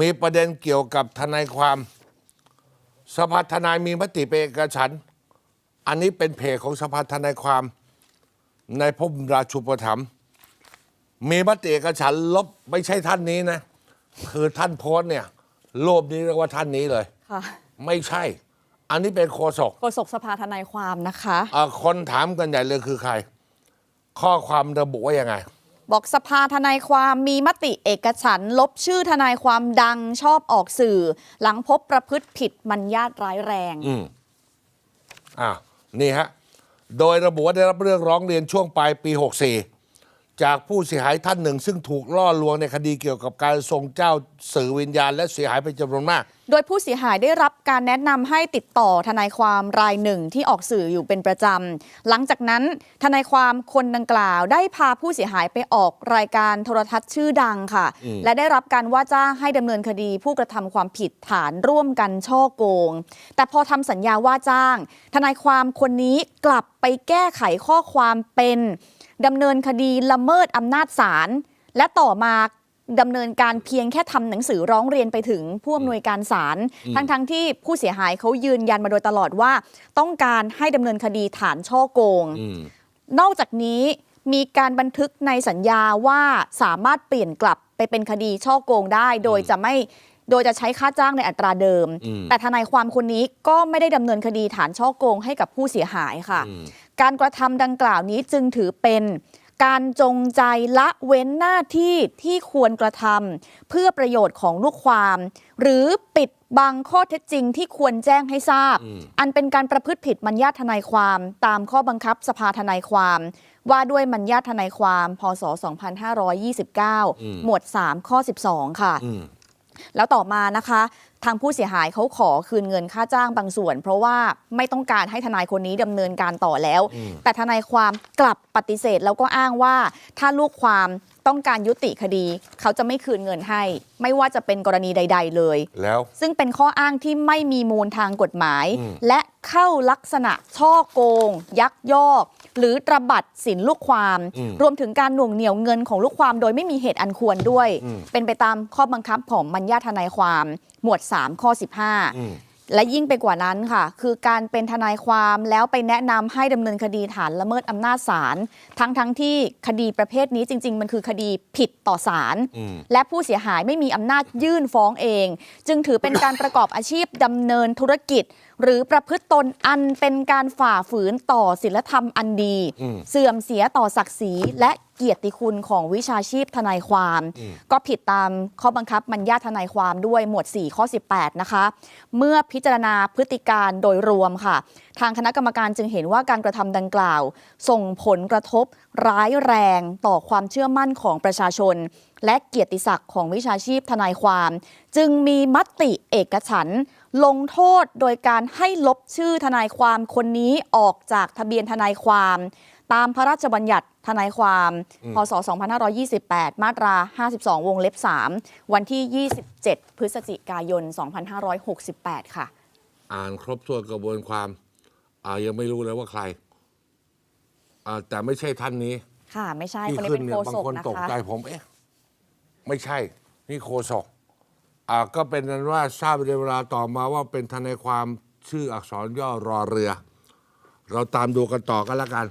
มีประเด็นเกี่ยวกับทนายความสภาทนายมีมติเป็นเอกฉันท์อันนี้เป็นเพจของสภาทนายความ ในพบราชูปถัมภ์มีมติเอกฉันท์ลบไม่ใช่ท่านนี้นะ คือท่านโพสต์เนี่ยโลบนี้เรียกว่าท่านนี้เลย ค่ะไม่ใช่ อันนี้เป็นโฆษก โฆษกสภาทนายความนะคะอ่าคนถามกันใหญ่เลยคือใคร ข้อความระบุว่ายังไง บอกสภาทนายความมีมติเอกฉันลบชื่อทนายความดังชอบออกสื่อ หลังพบประพฤติผิดมันญาตร้ายแรง อืมอ่านี่ฮะ โดยระบุว่าได้รับเรื่องร้องเรียนช่วงปลายปี 64 จากผู้เสียหายท่านหนึ่ง ซึ่งถูกล่อลวงในคดีเกี่ยวกับการทรงเจ้าสื่อวิญญาณ และเสียหายเป็นจำนวนมาก โดยผู้เสียหายได้รับการแนะนำให้ติดต่อทนายความรายหนึ่งที่ออกสื่ออยู่เป็นประจำหลังจากนั้นทนายความคนดังกล่าวได้พาผู้เสียหายไปออกรายการโทรทัศน์ชื่อดังค่ะและได้รับการว่าจ้างให้ดำเนินคดีผู้กระทำความผิดฐานร่วมกันช่อโกง แต่พอทำสัญญาว่าจ้าง ทนายความคนนี้กลับไปแก้ไขข้อความเป็น ดำเนินคดีละเมิดอำนาจศาลและต่อมาดำเนินการเพียงแค่ทำหนังสือร้องเรียนไปถึงผู้อำนวยการศาลทั้งๆทที่ผู้เสียหายเขายืนยันมาโดยตลอดว่า ต้องการให้ดำเนินคดีฐานช่อโกงอืมนอกจากนี้มีการบันทึกในสัญญาว่าสามารถเปลี่ยนกลับไปเป็นคดีช่อโกงได้ โดยจะไม่โดยจะใช้ค่าจ้างในอัตราเดิมอืมแต่ทนายความคนนี้ก็ไม่ได้ดำเนินคดีฐานช่อโกงให้กับผู้เสียหายค่ะอืม การกระทำดังกล่าวนี้จึงถือเป็นการจงใจละเว้นหน้าที่ที่ควรกระทำเพื่อประโยชน์ของลูกความ หรือปิดบังข้อเท็จจริงที่ควรแจ้งให้ทราบอันเป็นการประพฤติผิดมัญญาทนายความ ตามข้อบังคับสภาทนายความ ว่าด้วยมัญญาทนายความ พศ 2529 หมวด 3 ข้อ 12 ค่ะอืม แล้วต่อมานะคะ ทางผู้เสียหายเขาขอคืนเงินค่าจ้างบางส่วน เพราะว่าไม่ต้องการให้ทนายคนนี้ดำเนินการต่อแล้ว แต่ทนายความกลับปฏิเสธแล้วก็อ้างว่า ถ้าลูกความ ต้องการยุติคดี เขาจะไม่คืนเงินให้ ไม่ว่าจะเป็นกรณีใด ๆ เลย แล้ว ซึ่งเป็นข้ออ้างที่ไม่มีมูลทางกฎหมาย อืม และเข้าลักษณะช่อโกง ยักยอก หรือตระบัดสินลูกความรวมถึงการหน่วงเหนี่ยวเงินของลูกความโดยไม่มีเหตุอันควรด้วยเป็นไปตามข้อบังคับของมัญญาทนายความหมวด 3 ข้อ15อืม และยิ่งไปกว่านั้นค่ะ คือการเป็นทนายความแล้วไปแนะนำให้ดำเนินคดีฐานละเมิดอำนาจศาลทั้งทั้งๆที่คดีประเภทนี้จริง ๆ มันคือคดีผิดต่อศาลอืมและผู้เสียหายไม่มีอำนาจยื่นฟ้องเอง จึงถือเป็นการประกอบอาชีพดำเนินธุรกิจหรือประพฤติตนอันเป็นการฝ่าฝืนต่อศีลธรรมอันดีอืมเสื่อมเสียต่อศักดิ์ศรีและเกียรติคุณของวิชาชีพทนายความ ก็ผิดตามข้อบังคับมัญญาทนายความด้วยหมวด 4 ข้อ 18 นะคะ เมื่อพิจารณาพฤติการโดยรวมค่ะ ทางคณะกรรมการจึงเห็นว่าการกระทำดังกล่าว ส่งผลกระทบร้ายแรงต่อความเชื่อมั่นของประชาชนและเกียรติศักดิ์ของวิชาชีพทนายความ จึงมีมติเอกฉันท์ลงโทษโดยการให้ลบชื่อทนายความคนนี้ออกจากทะเบียนทนายความ ตามพระราชบัญญัติทนายความ พศ 2528 มาตรา 52 วงเล็บ 3 วันที่ 27 พฤศจิกายน 2568 ค่ะ อ่านครบถ้วนกระบวนความอ่ายังไม่รู้เลยว่าใครอ่าแต่ไม่ใช่ท่านนี้ค่ะ ไม่ใช่ที่คนนี้ขึ้นเป็นเนี่โฆยบางษกคนนะตกคะ ใจผมเอ๊ะ ไม่ใช่ นี่โคศกอ่าก็เป็นนั้นว่าทราบในเวลาต่อมาว่าเป็นทนายความชื่ออักษรย่อรอเรือ เราตามดูกันต่อกันแล้วกัน